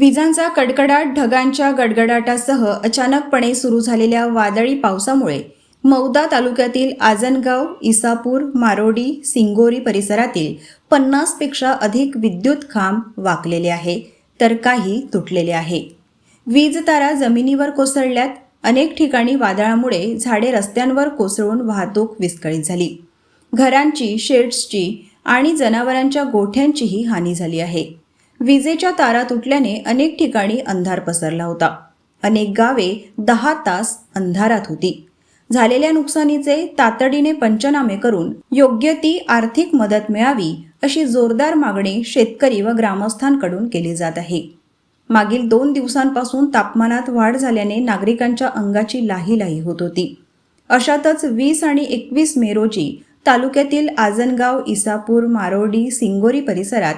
विजांचा कडकडाट ढगांच्या गडगडाटासह अचानकपणे सुरू झालेल्या वादळी पावसामुळे मौदा तालुक्यातील आजनगाव इसापूर मारोडी सिंगोरी परिसरातील पन्नासपेक्षा अधिक विद्युत खांब वाकलेले आहे तर काही तुटलेले आहे. वीज तारा जमिनीवर कोसळल्यात. अनेक ठिकाणी वादळामुळे झाडे रस्त्यांवर कोसळून वाहतूक विस्कळीत झाली. घरांची शेड्सची आणि जनावरांच्या गोठ्यांचीही हानी झाली आहे. विजेच्या तारा तुटल्याने अनेक ठिकाणी अंधार पसरला होता. अनेक गावे दहा तास अंधारात होती. झालेल्या नुकसानीचे तातडीने पंचनामे करून योग्य ती आर्थिक मदत मिळावी अशी जोरदार मागणी शेतकरी व ग्रामस्थांकडून केली जात आहे. मागील दोन दिवसांपासून तापमानात वाढ झाल्याने नागरिकांच्या अंगाची लाही लाही होत होती. अशातच वीस आणि एकवीस मे रोजी तालुक्यातील आजनगाव इसापूर मारोडी सिंगोरी परिसरात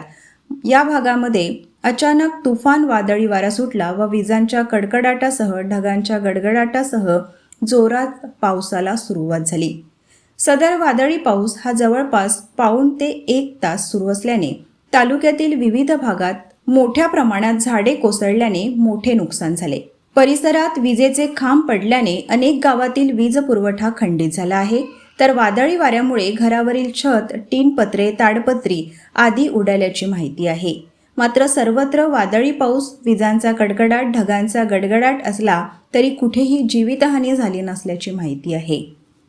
या भागामध्ये अचानक तुफान वादळी वारा सुटला व विजांच्या कडकडाटासह ढगांच्या गडगडाटासह जोरात पावसाला सुरुवात झाली. सदर वादळी पाऊस हा जवळपास पाऊण ते एक तास सुरू असल्याने तालुक्यातील विविध भागात मोठ्या प्रमाणात झाडे कोसळल्याने मोठे नुकसान झाले. परिसरात विजेचे खांब पडल्याने अनेक गावातील वीज पुरवठा खंडित झाला आहे. तर वादळी वाऱ्यामुळे घरावरील छत टीन पत्रे ताडपत्री आदी उडाल्याची माहिती आहे. मात्र सर्वत्र वादळी पाऊस विजांचा कडकडाट ढगांचा गडगडाट असला तरी कुठेही जीवितहानी झाली नसल्याची माहिती आहे.